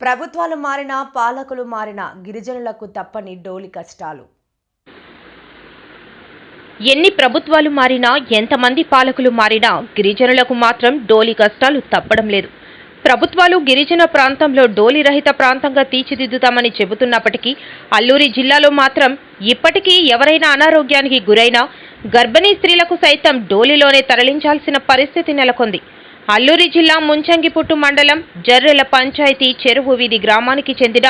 ప్రభుత్వాలు మారినా పాలకులు మారినా గిరిజనులకు తప్పని డోలి కష్టాలు. ఎన్ని ప్రభుత్వాలు మారినా ఎంతమంది పాలకులు మారినా గిరిజనులకు మాత్రం డోలి కష్టాలు తప్పడం లేదు. ప్రభుత్వాలు గిరిజన ప్రాంతంలో డోలి రహిత ప్రాంతంగా తీర్చిదిద్దుతామని చెబుతున్నప్పటికీ అల్లూరి జిల్లాలో మాత్రం ఇప్పటికీ ఎవరైనా అనారోగ్యానికి గురైనా గర్భిణీ స్త్రీలకు సైతం డోలిలోనే తరలించాల్సిన పరిస్థితి నెలకొంది. అల్లూరి జిల్లా ముంచంగిపుట్టు మండలం జర్రెల పంచాయతీ చెరువు వీధి గ్రామానికి చెందిన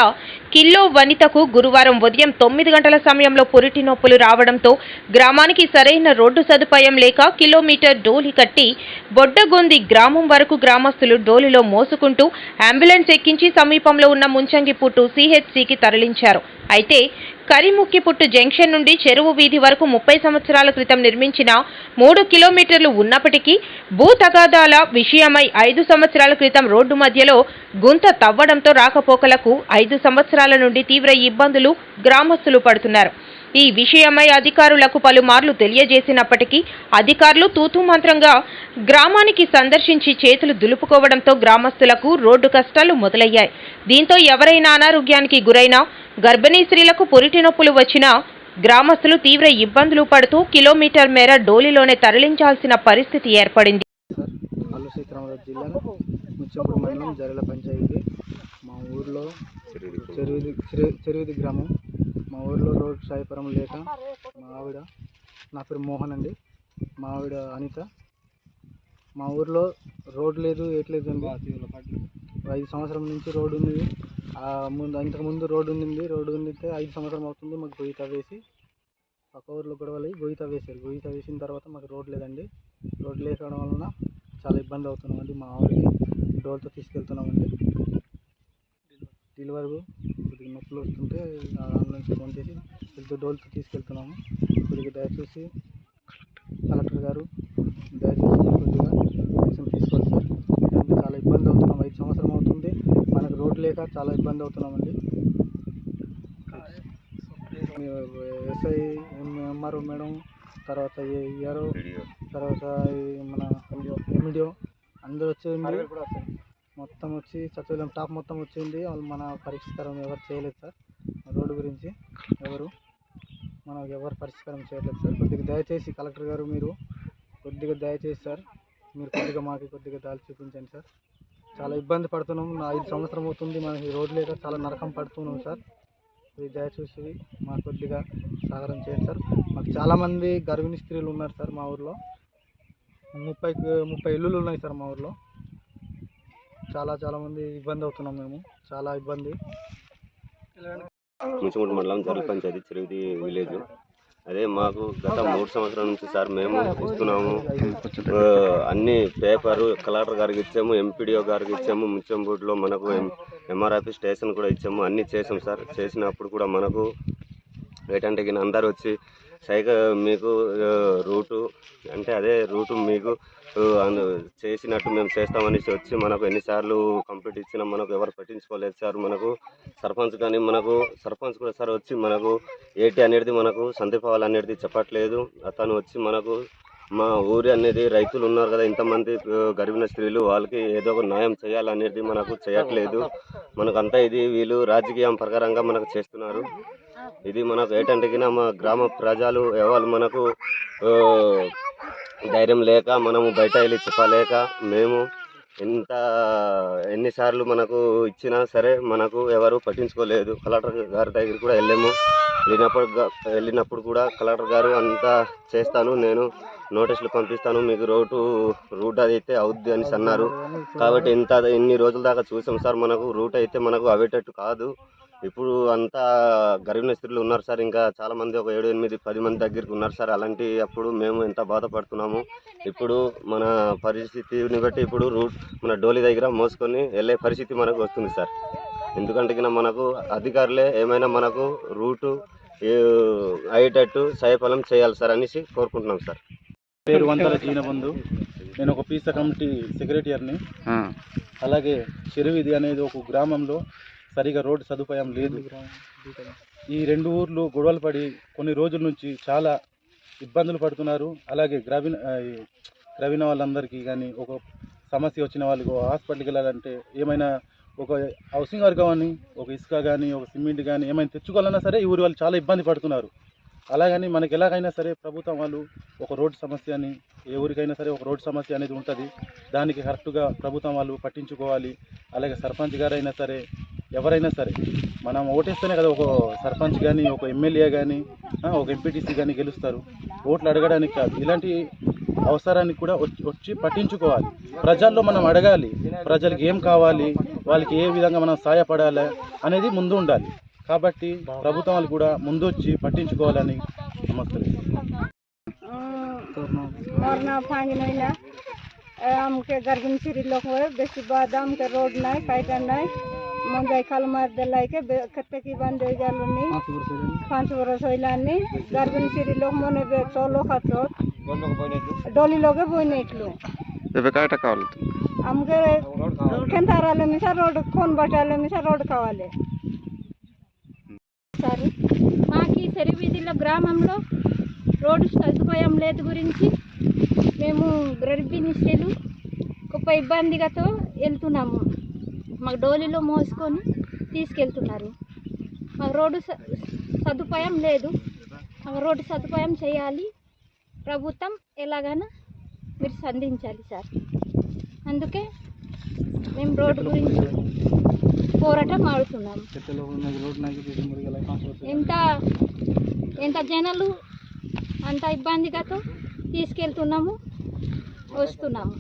కిల్లో వనితకు గురువారం ఉదయం తొమ్మిది గంటల సమయంలో పురిటి నొప్పులు రావడంతో గ్రామానికి సరైన రోడ్డు సదుపాయం లేక కిలోమీటర్ డోలి కట్టి బొడ్డగొంది గ్రామం వరకు గ్రామస్తులు డోలిలో మోసుకుంటూ అంబులెన్స్ ఎక్కించి సమీపంలో ఉన్న ముంచంగిపుట్టు సిహెచ్సికి తరలించారు. అయితే కరిముక్కిపుట్టు జంక్షన్ నుండి చెరువు వీధి వరకు ముప్పై సంవత్సరాల క్రితం నిర్మించిన మూడు కిలోమీటర్లు ఉన్నప్పటికీ భూ తగాదాల విషయమై ఐదు సంవత్సరాల క్రితం రోడ్డు మధ్యలో గుంత తవ్వడంతో రాకపోకలకు ఐదు సంవత్సరాల నుండి తీవ్ర ఇబ్బందులు గ్రామస్తులు పడుతున్నారు. ఈ విషయమై అధికారులకు పలుమార్లు తెలియజేసినప్పటికీ అధికారులు తూతూ మంత్రంగా గ్రామానికి సందర్శించి చేతులు దులుపుకోవడంతో గ్రామస్తులకు రోడ్డు కష్టాలు మొదలయ్యాయి. దీంతో ఎవరైనా అనారోగ్యానికి గురైనా గర్భిణీ స్త్రీలకు పురిటి నొప్పులు వచ్చినా గ్రామస్తులు తీవ్ర ఇబ్బందులు పడుతూ కిలోమీటర్ మేర డోలిలోనే తరలించాల్సిన పరిస్థితి ఏర్పడింది. మా ఊర్లో చెరువుది చెరు- చెరువుది గ్రామం. మా ఊర్లో రోడ్ సాయపురం లేక మా ఆవిడ నా పేరు మోహన్ అండి. మా ఆవిడ అనిత. మా ఊర్లో రోడ్ లేదు ఏట్లేదు అండి. ఐదు సంవత్సరం నుంచి రోడ్డు ఉంది ముందు అంతకుముందు రోడ్డు ఉండింది రోడ్డు ఉండితే ఐదు సంవత్సరం అవుతుంది మాకు గొయ్యి తవ్వేసి పక్క ఊర్లో గొడవలు గొయ్యి తవ్వేశారు గొయ్యి తవ్వేసిన తర్వాత మాకు రోడ్ లేదండి. రోడ్ లేకపోవడం వలన చాలా ఇబ్బంది అవుతున్నామండి. మా ఆవిడకి డోర్తో తీసుకెళ్తున్నామండి. డెలివరీ. కొద్దిగా నొప్పులు వస్తుంటే ఆ అంబులెన్స్ ఫోన్ చేసి వెళ్తూ డోల్తో తీసుకెళ్తున్నాము. కొద్దిగా దయచేసి కలెక్టర్ గారు దయచేసి కొద్దిగా యాక్షన్ తీసుకోవాలి సార్. ఎందుకంటే చాలా ఇబ్బంది అవుతున్నాం. ఐదు సంవత్సరం అవుతుంది. మనకు రోడ్ లేక చాలా ఇబ్బంది అవుతున్నామండి. ఎస్ఐ ఎంఆర్ఓ మేడం తర్వాత ఏఆర్ఓ తర్వాత మన ఎండిఓ అందరూ వచ్చేయండి. మొత్తం వచ్చి సచివాలయం టాప్ మొత్తం వచ్చింది. వాళ్ళు మన పరిష్కారం ఎవరు చేయలేదు సార్. రోడ్డు గురించి ఎవరు? మనకు ఎవరు పరిష్కారం చేయలేదు సార్. కొద్దిగా దయచేసి కలెక్టర్ గారు మీరు కొద్దిగా దయచేసి సార్. మీరు కొద్దిగా మాకు కొద్దిగా దారి చూపించండి సార్. చాలా ఇబ్బంది పడుతున్నాం. నా ఐదు సంవత్సరం అవుతుంది మనకి రోడ్డు లేక చాలా నరకం పడుతున్నాం సార్. ఇది దయచేసి మాకు కొద్దిగా సహకారం చేయండి సార్. మాకు చాలామంది గర్భిణీ స్త్రీలు ఉన్నారు సార్ మా ఊర్లో. ముప్పై ముప్పై ఇల్లులు ఉన్నాయి సార్ మా ఊర్లో. చాలా చాలా మంది ఇబ్బంది అవుతున్నాం మేము. చాలా ఇబ్బంది. ముచ్చుమూడి మండలం జరుగు పంచాయతీ చిరుగుది విలేజ్. అదే మాకు గత మూడు సంవత్సరాల నుంచి సార్ మేము ఇస్తున్నాము. అన్ని పేపరు కలెక్టర్ గారికి ఇచ్చాము ఎంపీడీఓ గారికి ఇచ్చాము ముచ్చంపూడిలో మనకు ఎంఆర్ఆఫీ స్టేషన్ కూడా ఇచ్చాము. అన్నీ చేసాం సార్. చేసినప్పుడు కూడా మనకు ఏంటంటే అందరూ అందరు వచ్చి సైక మీకు రూటు అంటే అదే రూటు మీకు చేసినట్టు మేము చేస్తామనేసి వచ్చి మనకు ఎన్నిసార్లు కంప్లీట్ ఇచ్చినా మనకు ఎవరు పట్టించుకోలేదు సార్. మనకు సర్పంచ్ కానీ మనకు సర్పంచ్ కూడా సార్ వచ్చి మనకు ఏటి అనేది మనకు సందీపావాలి అనేది చెప్పట్లేదు. అతను వచ్చి మనకు మా ఊరి అనేది రైతులు ఉన్నారు కదా ఇంతమంది గర్భిణ స్త్రీలు వాళ్ళకి ఏదో ఒక న్యాయం చేయాలనేది మనకు చేయట్లేదు. మనకంతా ఇది వీళ్ళు రాజకీయం ప్రకారంగా మనకు చేస్తున్నారు. ఇది మనకు ఏటంటే మా గ్రామ ప్రజలు ఎవరు మనకు ధైర్యం లేక మనము బయట వెళ్ళి చెప్పలేక మేము ఎంత ఎన్నిసార్లు మనకు ఇచ్చినా సరే మనకు ఎవరు పట్టించుకోలేదు. కలెక్టర్ గారి దగ్గర కూడా వెళ్ళాము. వెళ్ళినప్పుడు వెళ్ళినప్పుడు కూడా కలెక్టర్ గారు అంతా చేస్తాను. నేను నోటీసులు పంపిస్తాను. మీకు రోడ్డు రూట్ అది అయితే అవుద్ది అని అన్నారు. కాబట్టి ఇంత ఇన్ని రోజుల దాకా చూసాం సార్ మనకు. రూట్ అయితే మనకు అవేటట్టు కాదు. ఇప్పుడు అంతా గర్భిణ స్త్రీలు ఉన్నారు సార్. ఇంకా చాలామంది ఒక ఏడు ఎనిమిది పది మంది దగ్గరికి ఉన్నారు సార్. అలాంటి అప్పుడు మేము ఎంత బాధపడుతున్నాము. ఇప్పుడు మన పరిస్థితిని బట్టి ఇప్పుడు రూట్ మన డోలి దగ్గర మోసుకొని వెళ్ళే పరిస్థితి మనకు వస్తుంది సార్. ఎందుకంటే మనకు అధికారులే ఏమైనా మనకు రూటు అయ్యేటట్టు సహాయఫలం చేయాలి సార్ అనేసి కోరుకుంటున్నాం సార్. పేరు వంతల జీనబంధు నేను ఒక పీస కమిటీ సెక్రటరీని. అలాగే చెరువిది అనేది ఒక గ్రామంలో సరిగా రోడ్డు సదుపాయం లేదు. ఈ రెండు ఊర్లు గొడవలు పడి కొన్ని రోజుల నుంచి చాలా ఇబ్బందులు పడుతున్నారు. అలాగే గ్రామీణ గ్రామీణ వాళ్ళందరికీ కానీ ఒక సమస్య వచ్చిన వాళ్ళకి హాస్పిటల్కి వెళ్ళాలంటే ఏమైనా ఒక హౌసింగ్ వర్గం అని ఒక ఇసుక కానీ ఒక సిమెంట్ కానీ ఏమైనా తెచ్చుకోవాలన్నా సరే ఈ ఊరి వాళ్ళు చాలా ఇబ్బంది పడుతున్నారు. అలాగని మనకి ఎలాగైనా సరే ప్రభుత్వం వాళ్ళు ఒక రోడ్డు సమస్య అని ఏ ఊరికైనా సరే ఒక రోడ్డు సమస్య అనేది ఉంటుంది. దానికి కరెక్ట్గా ప్రభుత్వం వాళ్ళు పట్టించుకోవాలి. అలాగే సర్పంచ్ గారైనా సరే ఎవరైనా సరే మనం ఓటేస్తేనే కదా ఒక సర్పంచ్ కానీ ఒక ఎమ్మెల్యే కానీ ఒక ఎంపీటీసీ కానీ గెలుస్తారు. ఓట్లు అడగడానికి కాదు. ఇలాంటి అవసరానికి కూడా వచ్చి వచ్చి పట్టించుకోవాలి. ప్రజల్లో మనం అడగాలి ప్రజలకు ఏం కావాలి వాళ్ళకి ఏ విధంగా మనం సహాయపడాలి అనేది ముందు ఉండాలి. కాబట్టి ప్రభుత్వాలు కూడా ముందొచ్చి పట్టించుకోవాలని నమస్తే मोरना फांग नहीं ना आम के गर्भन सिरी लोग हुए बेसी बाद आम के रोड नहीं फाइटर नहीं मुंजाई खाल मार दिलाई के कत्ते की बंद हो जालो नहीं पाँच बरस हो लानी गर्भन सिरी लोग मने बे चोलो खातो डोली लोगे बोई नहीं लो ये बेकार टका वाले तुम आम के केंद्र आले मिसा रोड कौन बटाले मिसा रोड कावाले సార్ మాకు ఈ సెరివీధిలో గ్రామంలో రోడ్డు సదుపాయం లేదు గురించి మేము గర్భిణీ స్త్రీలు గొప్ప ఇబ్బందిగాతో వెళ్తున్నాము. మాకు డోలీలో మోసుకొని తీసుకెళ్తున్నారు. మాకు రోడ్డు స- సదుపాయం లేదు. మాకు రోడ్డు సదుపాయం చేయాలి. ప్రభుత్వం ఎలాగైనా మీరు సంధించాలి సార్. అందుకే మేము రోడ్డు గురించి పోరాటం ఆడుతున్నాం ఎంత ఎంత జనాలు అంత ఇబ్బందిగా తీసుకెళ్తున్నాము వస్తున్నాము.